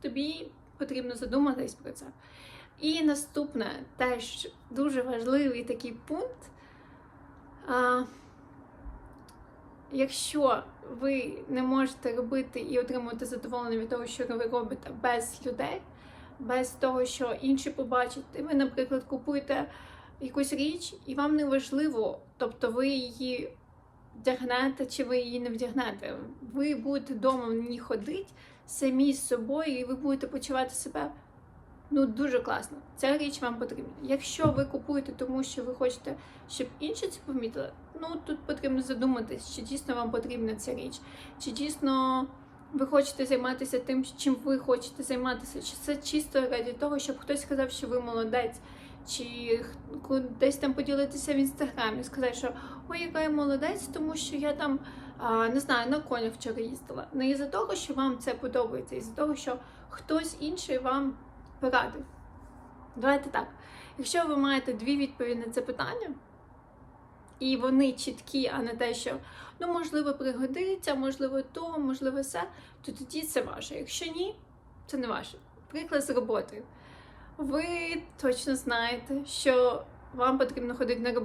тобі потрібно задуматись про це. І наступне, теж дуже важливий такий пункт. А, якщо ви не можете робити і отримувати задоволення від того, що ви робите без людей, без того, що інші побачать, ви, наприклад, купуєте якусь річ, і вам не важливо, тобто ви її вдягнете чи ви її не вдягнете. Ви будете вдома в ній ходити самі з собою, і ви будете почувати себе ну дуже класно. Ця річ вам потрібна. Якщо ви купуєте, тому що ви хочете, щоб інші це помітили, ну тут потрібно задуматись, чи дійсно вам потрібна ця річ, чи дійсно ви хочете займатися тим, чим ви хочете займатися, чи це чисто раді того, щоб хтось сказав, що ви молодець. Чи десь там поділитися в інстаграмі, сказати, що ой, яка я молодець, тому що я там не знаю, на конях вчора їздила. Не із-за того, що вам це подобається, із-за того, що хтось інший вам порадив. Давайте так. Якщо ви маєте дві відповіді на це питання, і вони чіткі, а не те, що ну можливо пригодиться, можливо, то, можливо, все, то тоді це ваше. Якщо ні, це не ваше. Приклад з роботою. Ви точно знаєте, що вам потрібно ходити на роботу.